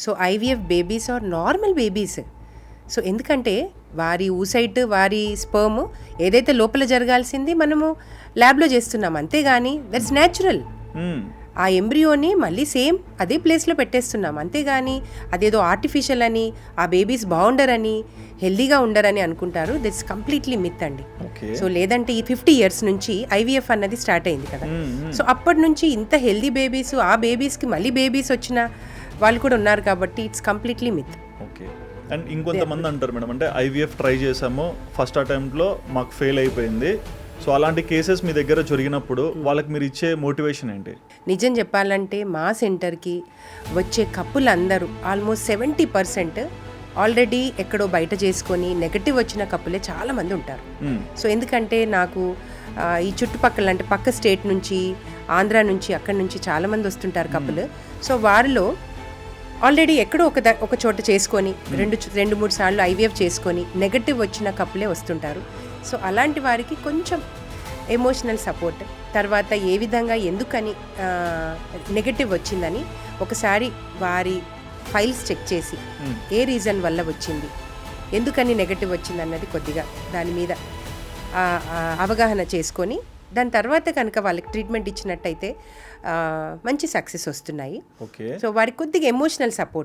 So IVF babies are normal babies so ఎందుకంటే వారి oocyte వారి స్పర్మ్ ఏదైతే లోపల జరగాల్సింది మనము ల్యాబ్లో చేస్తున్నాం అంతేగాని దట్స్ న్యాచురల్ మ్మ్. ఆ ఎంబ్రియోని మళ్ళీ సేమ్ అదే ప్లేస్లో పెట్టేస్తున్నాం అంతేగాని అదేదో ఆర్టిఫిషియల్ అని ఆ బేబీస్ బాగుండరని హెల్దీగా ఉండరని అనుకుంటారు. దిట్స్ కంప్లీట్లీ మిత్ అండి. ఓకే సో లేదంటే ఈ ఫిఫ్టీ ఇయర్స్ నుంచి ఐవీఎఫ్ అన్నది స్టార్ట్ అయింది కదా. మ్మ్, మ్మ్. సో అప్పటి నుంచి ఇంత హెల్దీ బేబీస్ ఆ బేబీస్కి మళ్ళీ బేబీస్ వచ్చిన వాళ్ళు కూడా ఉన్నారు కాబట్టి it's completely myth okay and ఇంకొంతమంది అంటారు మేడం అంటే ఐవీఎఫ్ ట్రై చేసాము ఫస్ట్ అటెంప్ట్లో మాకు ఫెయిల్ అయిపోయింది. సో అలాంటి కేసెస్ మీ దగ్గర జరిగినప్పుడు వాళ్ళకి మీరు ఇచ్చే మోటివేషన్ ఏంటి? నిజం చెప్పాలంటే మా సెంటర్కి వచ్చే కప్పులందరూ ఆల్మోస్ట్ సెవెంటీ పర్సెంట్ ఆల్రెడీ ఎక్కడో బయట చేసుకొని నెగటివ్ వచ్చిన కప్పులే చాలామంది ఉంటారు. మ్మ్. సో ఎందుకంటే నాకు ఈ చుట్టుపక్కల అంటే పక్క స్టేట్ నుంచి ఆంధ్ర నుంచి అక్కడి నుంచి చాలామంది వస్తుంటారు కప్పులు. సో వారిలో ఆల్రెడీ ఎక్కడో ఒక ఒక చోట చేసుకొని రెండు రెండు మూడు సార్లు ఐవీఎఫ్ చేసుకొని నెగటివ్ వచ్చిన కప్పులే వస్తుంటారు. సో అలాంటి వారికి కొంచెం ఎమోషనల్ సపోర్ట్. తర్వాత ఏ విధంగా ఎందుకని నెగటివ్ వచ్చిందని ఒకసారి వారి ఫైల్స్ చెక్ చేసి. ఏ రీజన్ వల్ల వచ్చింది ఎందుకని నెగటివ్ వచ్చింది అన్నది కొద్దిగా దాని మీద అవగాహన చేసుకొని దాని తర్వాత కనుక వాళ్ళకి ట్రీట్మెంట్ ఇచ్చినట్టయితే మంచి సక్సెస్ వస్తున్నాయి. ఓకే సో వారికి కొద్దిగా ఎమోషనల్ సపోర్ట్